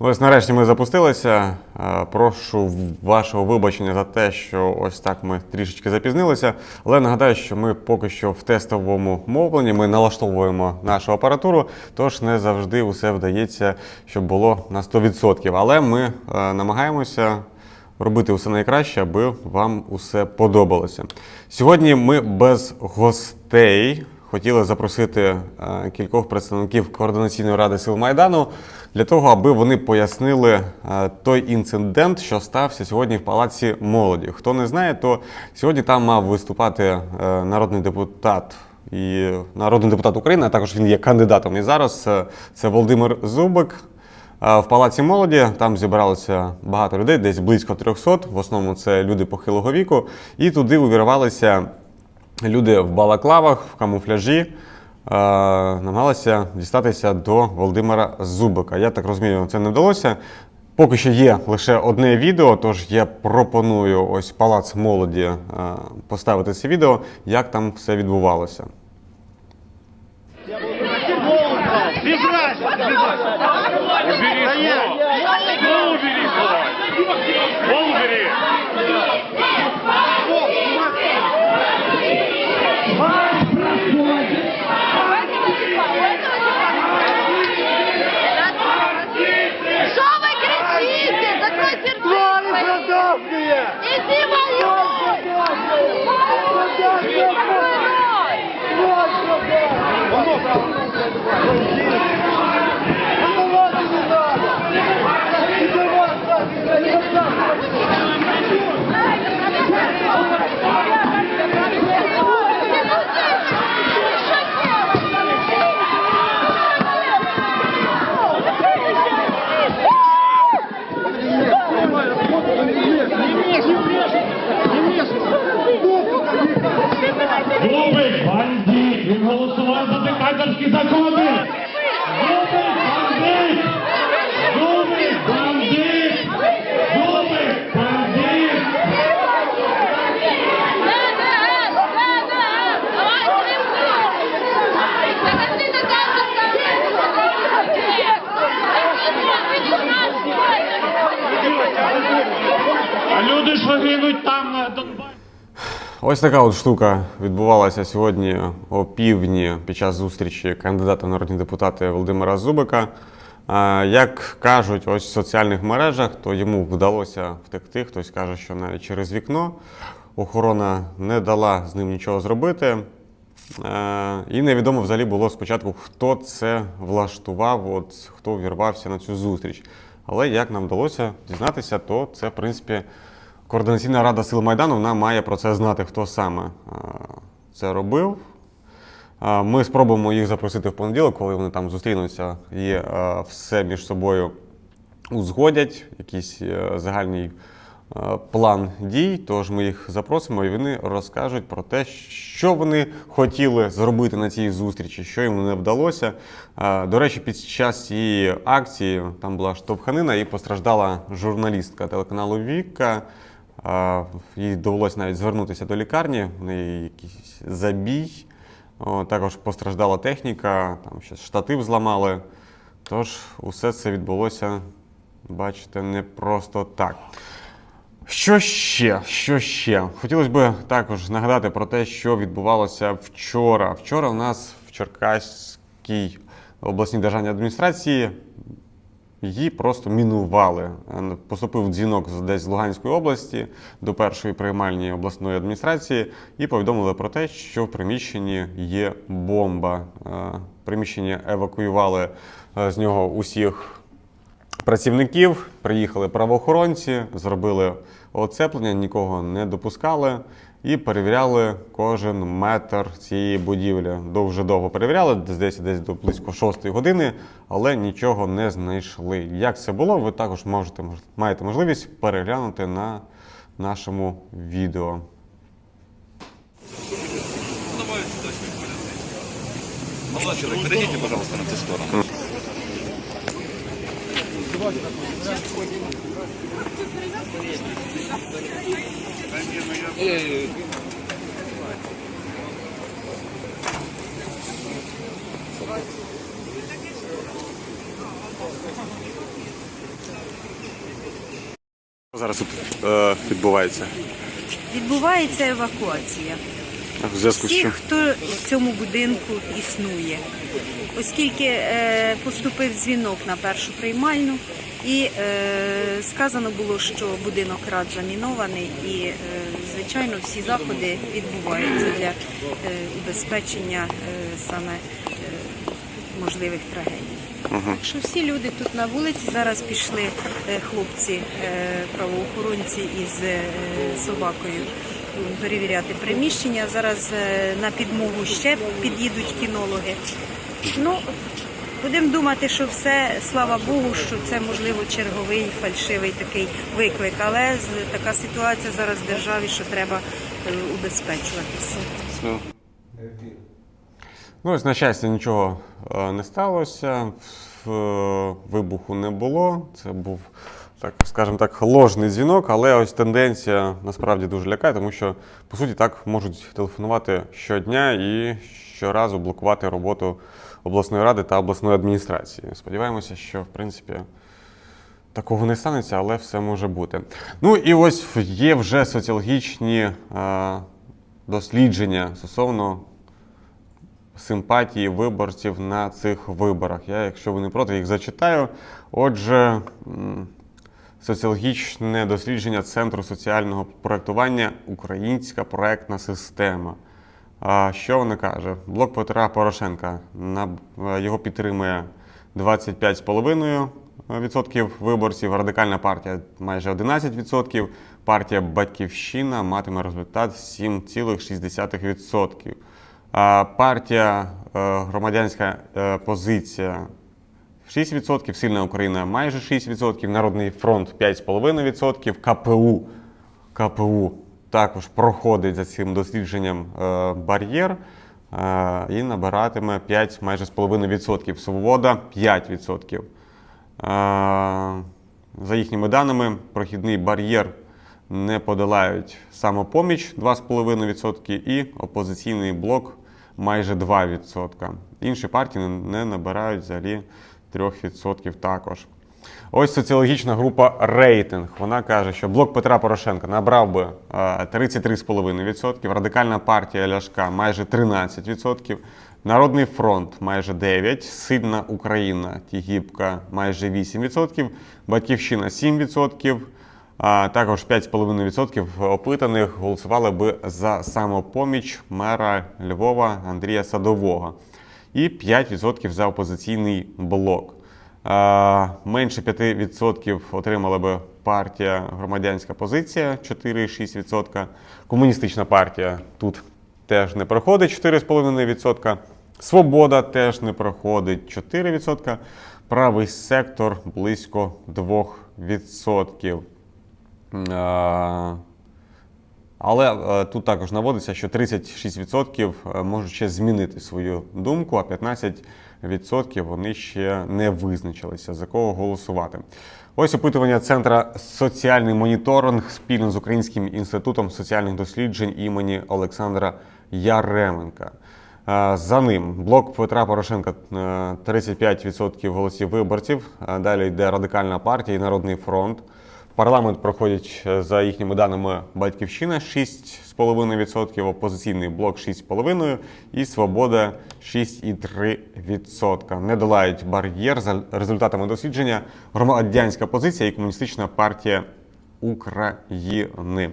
Ось нарешті ми запустилися. Е, Прошу вашого вибачення за те, що ось так ми трішечки запізнилися. Але нагадаю, що ми поки що в тестовому мовленні, ми налаштовуємо нашу апаратуру, тож не завжди усе вдається, щоб було на 100%. Але ми е, намагаємося робити усе найкраще, аби вам усе подобалося. Сьогодні ми без гостей хотіли запросити е, кількох представників координаційної ради сил Майдану для того, аби вони пояснили е, той інцидент, що стався сьогодні в палаці молоді. Хто не знає, то сьогодні там мав виступати е, народний депутат. І народний депутат України, а також він є кандидатом. І зараз це Володимир Зубик. В палаці молоді там зібралося багато людей, десь близько 300. В основному це люди похилого віку. І туди увірвалися люди в балаклавах, в камуфляжі. е, Намагалися дістатися до Володимира Зубика. Я так розумію, це не вдалося. Поки що є лише одне відео, тож я пропоную ось палац молоді е, поставити це відео, як там все відбувалося. Убери слово. Слово убери, слово. Слово убери. Что вы кричите? Закройте рты! Иди закони! Зубик, бандит! Зубик, бандит! Зубик, бандит! А люди ж гинуть там. Ось така от штука відбувалася сьогодні о півдні під час зустрічі кандидата в народні депутати Володимира Зубика. Як кажуть, ось в соціальних мережах, то йому вдалося втекти. Хтось каже, що навіть через вікно охорона не дала з ним нічого зробити. І невідомо взагалі було спочатку, хто це влаштував, от хто увірвався на цю зустріч. Але як нам вдалося дізнатися, то це, в принципі, Координаційна рада сил Майдану вона має про це знати, хто саме е, це робив. Е, Ми спробуємо їх запросити в понеділок, коли вони там зустрінуться і е, все між собою узгодять, якийсь загальний план дій. Тож ми їх запросимо і вони розкажуть про те, що вони хотіли зробити на цій зустрічі, що їм не вдалося. До речі, під час цієї акції там була штовханина і постраждала журналістка телеканалу Віка. Їй довелося навіть звернутися до лікарні, в неї якийсь забій. Також постраждала техніка, там ще штатив зламали. Тож усе це відбулося, бачите, не просто так. Що ще? Що ще? Хотілося б також нагадати про те, що відбувалося вчора. Вчора у нас в Черкаській обласній державній адміністрації її просто мінували. Е, Поступив дзвінок десь з Луганської області до першої приймальні обласної адміністрації і повідомили про те, що в приміщенні є бомба. Е, Приміщення евакуювали е, з нього усіх працівників. Приїхали правоохоронці, зробили оцеплення, нікого не допускали і перевіряли кожен метр цієї будівлі. Дуже довго перевіряли, десь десь до близько 6 години, але нічого не знайшли. Як це було, ви також можете маєте можливість переглянути на нашому відео. Молодой человек, подойдите, пожалуйста, на ту сторону. Зараз тут е, відбувається? Відбувається евакуація. В зв'язку з Всіх, чим? хто в цьому будинку існує. Оскільки е, поступив дзвінок на першу приймальну, і е, сказано було, що будинок рад замінований, і е, звичайно всі заходи відбуваються для е, убезпечення е, саме е, можливих трагедій. Так що всі люди тут на вулиці зараз пішли е, хлопці, е, правоохоронці із е, собакою перевіряти приміщення. Зараз на підмогу ще під'їдуть кінологи. Ну, будемо думати, що все, слава Богу, що це можливо черговий фальшивий такий виклик. Але така ситуація зараз в державі, що треба е, убезпечуватися. Ну, ось, на щастя, нічого е, не сталося. Е, Вибуху не було. Це був, так скажімо так, ложний дзвінок, але ось тенденція насправді дуже лякає, тому що, по суті, так можуть телефонувати щодня і щоразу блокувати роботу обласної ради та обласної адміністрації. Сподіваємося, що в принципі. Такого не станеться, але все може бути. Ну і ось є вже соціологічні е, дослідження стосовно симпатії виборців на цих виборах. Я, якщо ви не проти, їх зачитаю. Отже, соціологічне дослідження Центру соціального проектування Українська проектна система. А Що вона каже? Блок Петра Порошенка на е, його підтримує 25,5% виборців. Радикальна партія майже 11%. Партія Батьківщина матиме результат 7,6%. А Партія е, громадянська е, позиція 6%, Сильна Україна майже 6%, Народний фронт 5,5%, КПУ, КПУ також проходить за цим дослідженням е, бар'єр е, і набиратиме 5 майже з половиною відсотків. Свобода 5%. Е, За їхніми даними, прохідний бар'єр не подолають самопоміч 2,5% і опозиційний блок майже 2%. Інші партії не набирають взагалі 3% також. Ось соціологічна група рейтинг. Вона каже, що блок Петра Порошенка набрав би е, 33,5%, радикальна партія Ляшка майже 13%, Народний фронт майже 9%, Сильна Україна Тігіпка майже 8%, Батьківщина 7%. А також 5,5% опитаних голосували би за самопоміч мера Львова Андрія Садового і 5% за опозиційний блок. Менше 5% отримала би партія громадянська позиція 4,6%. Комуністична партія тут теж не проходить 4,5%. Свобода теж не проходить 4%. Правий сектор близько 2%. Е, Але е, тут також наводиться, що 36% можуть ще змінити свою думку, а 15% вони ще не визначилися, за кого голосувати. Ось опитування Центра соціальний моніторинг спільно з Українським інститутом соціальних досліджень імені Олександра Яременка. Е, За ним блок Петра Порошенка е, 35% голосів виборців. Е, Далі йде радикальна партія і Народний фронт. Парламент проходять е, за їхніми даними Батьківщина 6,5%, опозиційний блок 6,5% і Свобода 6,3%. Не долають бар'єр за результатами дослідження громадянська позиція і комуністична партія України. Е,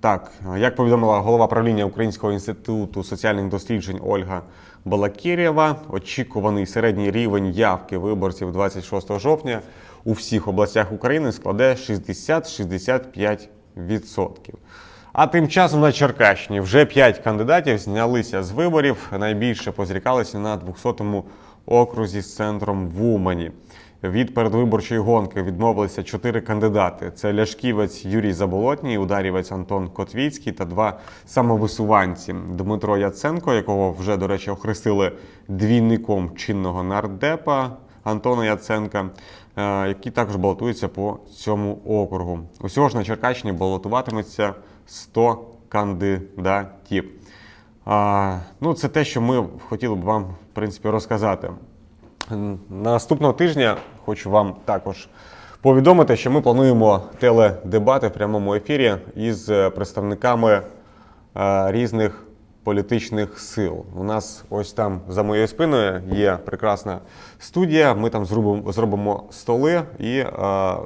Так, як повідомила голова правління Українського інституту соціальних досліджень Ольга Балакірєва, очікуваний середній рівень явки виборців 26 жовтня у всіх областях України складе 60-65%. А тим часом на Черкащині вже 5 кандидатів знялися з виборів. Найбільше позрікалися на 200-му окрузі з центром в Умані. Від передвиборчої гонки відмовилися чотири кандидати: це Ляшківець Юрій Заболотній, ударівець Антон Котвіцький та два самовисуванці Дмитро Яценко, якого вже, до речі, охрестили двійником чинного нардепа Антона Яценка, е, який також балотується по цьому округу. Усього ж на Черкащині балотуватиметься 100 кандидатів. Ну, це те, що ми хотіли б вам, в принципі, розказати. Наступного тижня хочу вам також повідомити, що ми плануємо теледебати в прямому ефірі із е, представниками е, різних політичних сил. У нас ось там за моєю спиною є прекрасна студія. Ми там зробимо, зробимо столи і е,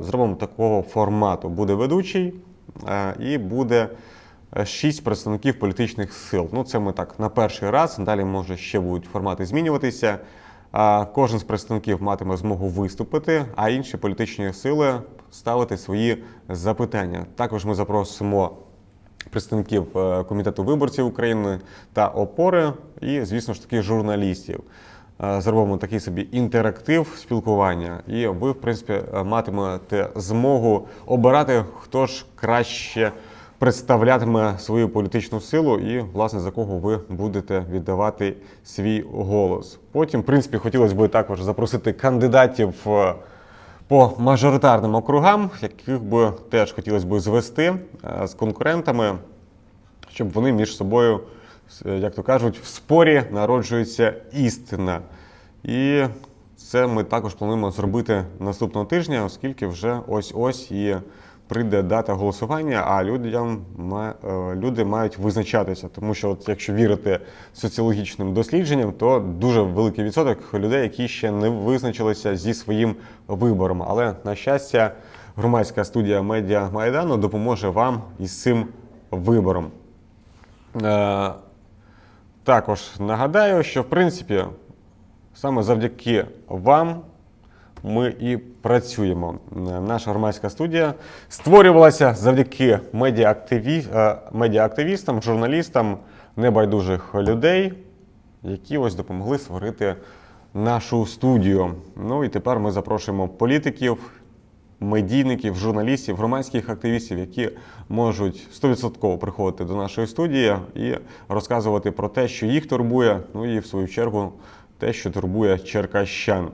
зробимо такого формату. Буде ведучий і буде шість представників політичних сил. Ну, це ми так на перший раз. Далі може ще будуть формати змінюватися. Кожен з представників матиме змогу виступити, а інші політичні сили ставити свої запитання. Також ми запросимо представників е, комітету виборців України та опори, і, звісно ж таки, журналістів. Е, Зробимо такий собі інтерактив спілкування, і ви, в принципі, е, матимете змогу обирати, хто ж краще представлятиме свою політичну силу і, власне, за кого ви будете віддавати свій голос. Потім, в принципі, хотілося б також запросити кандидатів. е, по мажоритарним округам, яких би теж хотілося б звести е, з конкурентами, щоб вони між собою, е, як то кажуть, в спорі народжується істина. І це ми також плануємо зробити наступного тижня, оскільки вже ось-ось і прийде дата голосування, а людям е, люди мають визначатися. Тому що, от якщо вірити соціологічним дослідженням, то дуже великий відсоток людей, які ще не визначилися зі своїм вибором. Але на щастя, громадська студія Медіа Майдану допоможе вам із цим вибором. Е, також нагадаю, що в принципі саме завдяки вам ми і працюємо. Е, Наша громадська студія створювалася завдяки медіаактиві... е, медіаактивістам, журналістам, небайдужих людей, які ось допомогли створити нашу студію. Ну і тепер ми запрошуємо політиків, медійників, журналістів, громадських активістів, які можуть 100% приходити до нашої студії і розказувати про те, що їх турбує, ну і в свою чергу те, що турбує черкащан.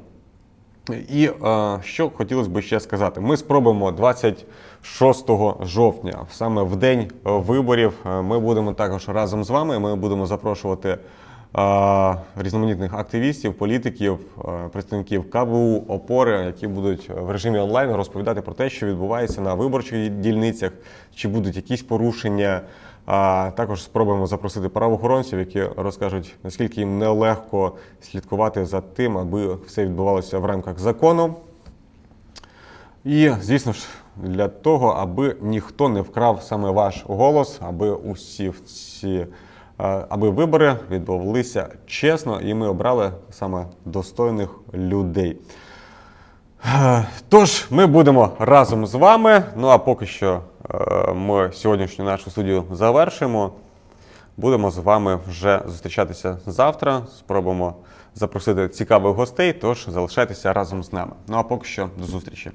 І е, що хотілося б ще сказати, ми спробуємо 26 жовтня, саме в день е, виборів. е, Ми будемо також разом з вами. Ми будемо запрошувати е, різноманітних активістів, політиків, е, представників КБУ, опори, які будуть в режимі онлайн розповідати про те, що відбувається на виборчих дільницях, чи будуть якісь порушення. А також спробуємо запросити правоохоронців, які розкажуть, наскільки їм нелегко слідкувати за тим, аби все відбувалося в рамках закону. І, звісно ж, для того, аби ніхто не вкрав саме ваш голос, аби усі ці, аби вибори відбувалися чесно, і ми обрали саме достойних людей. Е, Тож ми будемо разом з вами. Ну а поки що е, ми сьогоднішню нашу студію завершимо. Будемо з вами вже зустрічатися завтра. Спробуємо запросити цікавих гостей. Тож залишайтеся разом з нами. Ну а поки що до зустрічі.